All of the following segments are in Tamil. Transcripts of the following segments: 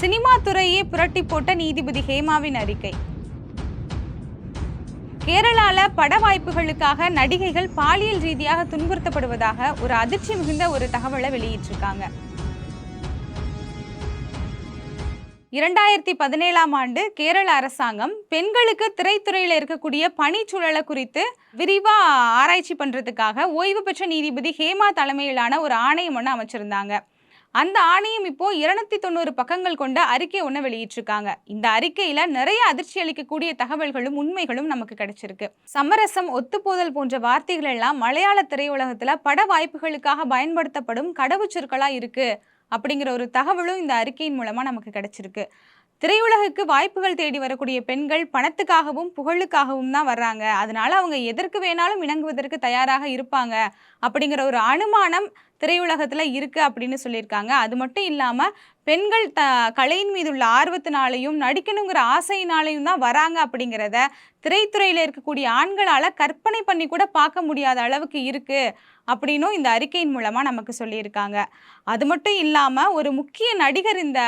சினிமா துறையே புரட்டி போட்ட நீதிபதி ஹேமாவின் அறிக்கை. கேரளால பட வாய்ப்புகளுக்காக நடிகைகள் பாலியல் ரீதியாக துன்புறுத்தப்படுவதாக ஒரு அதிர்ச்சி மிகுந்த ஒரு தகவலை வெளியிட்டிருக்காங்க. இரண்டாயிரத்தி பதினேழாம் ஆண்டு கேரள அரசாங்கம் பெண்களுக்கு திரைத்துறையில் இருக்கக்கூடிய பணிச்சூழலை குறித்து விரிவா ஆராய்ச்சி பண்றதுக்காக ஓய்வு பெற்ற நீதிபதி ஹேமா தலைமையிலான ஒரு ஆணையம் ஒன்று அமைச்சிருந்தாங்க. அந்த ஆணையம் இப்போ இருநூத்தி தொண்ணூறு பக்கங்கள் கொண்ட அறிக்கை ஒன்று வெளியிட்டிருக்காங்க. இந்த அறிக்கையில நிறைய அதிர்ச்சி அளிக்கக்கூடிய தகவல்களும் உண்மைகளும் நமக்கு கிடைச்சிருக்கு. சமரசம் ஒத்துப்போதல் போன்ற வார்த்தைகள் எல்லாம் மலையாள திரையுலகத்துல பட வாய்ப்புகளுக்காக பயன்படுத்தப்படும் கடவுச்சொற்களா இருக்கு அப்படிங்கிற ஒரு தகவலும் இந்த அறிக்கையின் மூலமா நமக்கு கிடைச்சிருக்கு. திரையுலகுக்கு வாய்ப்புகள் தேடி வரக்கூடிய பெண்கள் பணத்துக்காகவும் புகழுக்காகவும் தான் வர்றாங்க. அதனால அவங்க எதற்கு வேணாலும் இணங்குவதற்கு தயாராக இருப்பாங்க அப்படிங்கிற ஒரு அனுமானம் திரையுலகத்தில் இருக்குது அப்படின்னு சொல்லியிருக்காங்க. அது மட்டும் இல்லாமல் பெண்கள் த கலையின் மீது உள்ள ஆர்வத்தினாலையும் நடிக்கணுங்கிற ஆசையினாலையும் தான் வராங்க அப்படிங்கிறத திரைத்துறையில் இருக்கக்கூடிய ஆண்களால் கற்பனை பண்ணி கூட பார்க்க முடியாத அளவுக்கு இருக்குது அப்படின்னும் இந்த அறிக்கையின் மூலமாக நமக்கு சொல்லியிருக்காங்க. அது மட்டும் இல்லாமல் ஒரு முக்கிய நடிகர் இந்த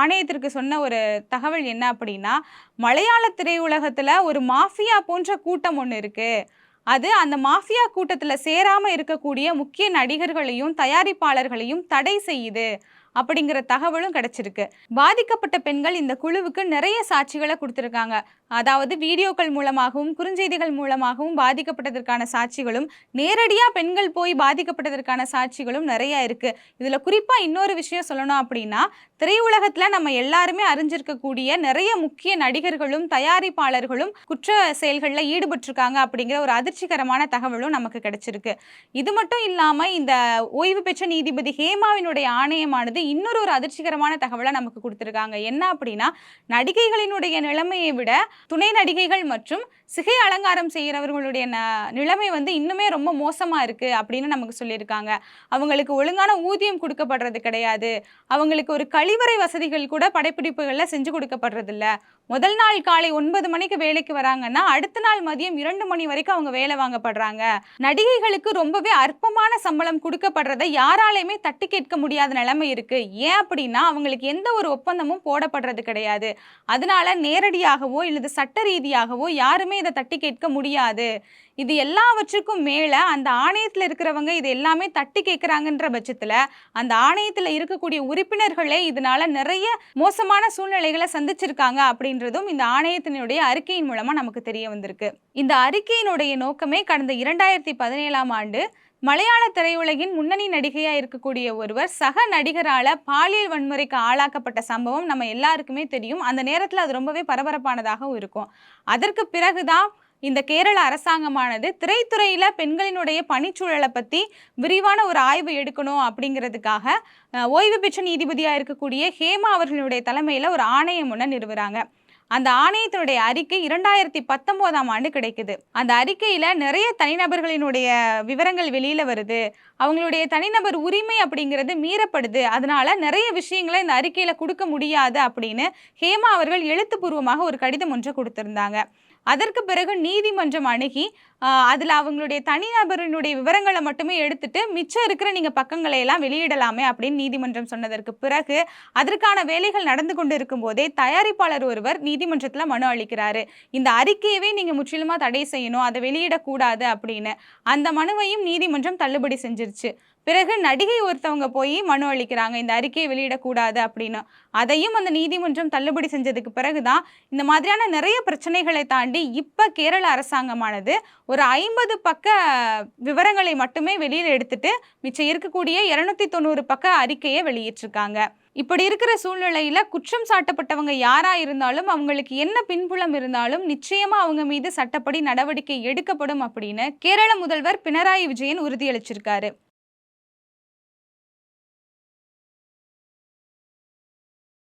ஆணையத்திற்கு சொன்ன ஒரு தகவல் என்ன அப்படின்னா மலையாள திரையுலகத்தில் ஒரு மாஃபியா போன்ற கூட்டம் ஒன்று இருக்குது அது அந்த மாஃபியா கூட்டத்தில் சேராமல் இருக்கக்கூடிய முக்கிய நடிகர்களையும் தயாரிப்பாளர்களையும் தடை செய்யுது அப்படிங்கிற தகவலும் கிடைச்சிருக்கு. பாதிக்கப்பட்ட பெண்கள் இந்த குழுவுக்கு நிறைய சாட்சிகளை கொடுத்துருக்காங்க. அதாவது வீடியோக்கள் மூலமாகவும் குறுஞ்செய்திகள் மூலமாகவும் பாதிக்கப்பட்டதற்கான சாட்சிகளும் நேரடியாக பெண்கள் போய் பாதிக்கப்பட்டதற்கான சாட்சிகளும் நிறைய இருக்குது இதில் குறிப்பாக இன்னொரு விஷயம் சொல்லணும் அப்படின்னா திரையுலகத்தில் நம்ம எல்லாருமே அறிஞ்சிருக்கக்கூடிய நிறைய முக்கிய நடிகர்களும் தயாரிப்பாளர்களும் குற்ற செயல்களில் ஈடுபட்டிருக்காங்க அப்படிங்கிற ஒரு அதிர்ச்சிகரமான தகவலும் நமக்கு கிடைச்சிருக்கு. இது மட்டும் இல்லாமல் இந்த ஓய்வு பெற்ற நீதிபதி ஹேமாவினுடைய ஆணையமானது இன்னொரு ஒரு அதிர்ச்சிகரமான தகவலை நமக்கு கொடுத்துருக்காங்க. என்ன அப்படின்னா நடிகைகளினுடைய நிலைமையை விட துணை நடிகைகள் மற்றும் சிகை அலங்காரம் செய்கிறவர்களுடைய ந நிலைமை வந்து இன்னுமே ரொம்ப மோசமாக இருக்குது அப்படின்னு நமக்கு சொல்லியிருக்காங்க. அவங்களுக்கு ஒழுங்கான ஊதியம் கொடுக்கப்படுறது கிடையாது. அவங்களுக்கு ஒரு கழிவறை வசதிகள் கூட படைப்பிடிப்புகளில் செஞ்சு கொடுக்கப்படுறதில்ல. முதல் நாள் காலை ஒன்பது மணிக்கு வேலைக்கு வராங்கன்னா அடுத்த நாள் மதியம் இரண்டு மணி வரைக்கும் அவங்க வேலை வாங்கப்படுறாங்க. நடிகைகளுக்கு ரொம்பவே அற்பமான சம்பளம் கொடுக்கப்படுறதை யாராலையுமே தட்டி கேட்க முடியாத நிலைமை இருக்குது ஏன் அப்படின்னா அவங்களுக்கு எந்த ஒரு ஒப்பந்தமும் போடப்படுறது கிடையாது. அதனால நேரடியாகவோ இல்லது சட்ட ரீதியாகவோ யாருமே இதை தட்டி கேட்க முடியாது. இது எல்லாவற்றுக்கும் மேலே அந்த ஆணையத்தில் இருக்கிறவங்க இது எல்லாமே தட்டி கேட்குறாங்கன்ற பட்சத்தில் அந்த ஆணையத்தில் இருக்கக்கூடிய உறுப்பினர்களே இதனால நிறைய மோசமான சூழ்நிலைகளை சந்திச்சிருக்காங்க அப்படின்றதும் இந்த ஆணையத்தினுடைய அறிக்கையின் மூலமாக நமக்கு தெரிய வந்திருக்கு. இந்த அறிக்கையினுடைய நோக்கமே கடந்த இரண்டாயிரத்தி பதினேழாம் ஆண்டு மலையாள திரையுலகின் முன்னணி நடிகையாக இருக்கக்கூடிய ஒருவர் சக நடிகரால் பாலியல் வன்முறைக்கு ஆளாக்கப்பட்ட சம்பவம் நம்ம எல்லாருக்குமே தெரியும். அந்த நேரத்தில் அது ரொம்பவே பரபரப்பானதாகவும் இருக்கும். அதற்கு பிறகுதான் இந்த கேரள அரசாங்கமானது திரைத்துறையில் பெண்களினுடைய பணிச்சூழலை பற்றி விரிவான ஒரு ஆய்வு எடுக்கணும் அப்படிங்கிறதுக்காக ஓய்வு பெற்ற நீதிபதியாக இருக்கக்கூடிய ஹேமா அவர்களுடைய தலைமையில் ஒரு ஆணையம் ஒன்று நிறுவுறாங்க. அந்த ஆணையத்தினுடைய அறிக்கை இரண்டாயிரத்தி பத்தொன்பதாம் ஆண்டு கிடைக்குது. அந்த அறிக்கையில நிறைய தனிநபர்களினுடைய விவரங்கள் வெளியில வருது. அவங்களுடைய தனிநபர் உரிமை அப்படிங்கிறது மீறப்படுது. அதனால நிறைய விஷயங்களை இந்த அறிக்கையில கொடுக்க முடியாது அப்படின்னு ஹேமா அவர்கள் எழுத்துப்பூர்வமாக ஒரு கடிதம் ஒன்றை கொடுத்திருந்தாங்க. அதற்கு பிறகு நீதிமன்றம் அணுகி அதில் அவங்களுடைய தனிநபரினுடைய விவரங்களை மட்டுமே எடுத்துட்டு மிச்சம் இருக்கிற நீங்கள் பக்கங்களை எல்லாம் வெளியிடலாமே அப்படின்னு நீதிமன்றம் சொன்னதற்கு பிறகு அதற்கான வேலைகள் நடந்து கொண்டு இருக்கும் போதே தயாரிப்பாளர் ஒருவர் நீதி நீதிமன்றத்தில் மனு அளிக்கிறாரு. இந்த அறிக்கையவே நீங்கள் முற்றிலுமா தடை செய்யணும் அதை வெளியிடக்கூடாது அப்படின்னு அந்த மனுவையும் நீதிமன்றம் தள்ளுபடி செஞ்சிருச்சு. பிறகு நடிகை ஒருத்தவங்க போய் மனு அளிக்கிறாங்க இந்த அறிக்கையை வெளியிடக்கூடாது அப்படின்னு. அதையும் அந்த நீதிமன்றம் தள்ளுபடி செஞ்சதுக்கு பிறகுதான் இந்த மாதிரியான நிறைய பிரச்சனைகளை தாண்டி இப்போ கேரள அரசாங்கமானது ஒரு ஐம்பது பக்க விவரங்களை மட்டுமே வெளியில் எடுத்துட்டு மிச்சம் இருக்கக்கூடிய இரநூத்தி தொண்ணூறு பக்க அறிக்கையை வெளியிட்டிருக்காங்க. இப்படி இருக்கிற சூழ்நிலையில குற்றம் சாட்டப்பட்டவங்க யாரா இருந்தாலும் அவங்களுக்கு என்ன பின்புலம் இருந்தாலும் நிச்சயமா அவங்க மீது சட்டப்படி நடவடிக்கை எடுக்கப்படும் அப்படின்னு கேரள முதல்வர் பினராயி விஜயன் உறுதியளிச்சிருக்காரு.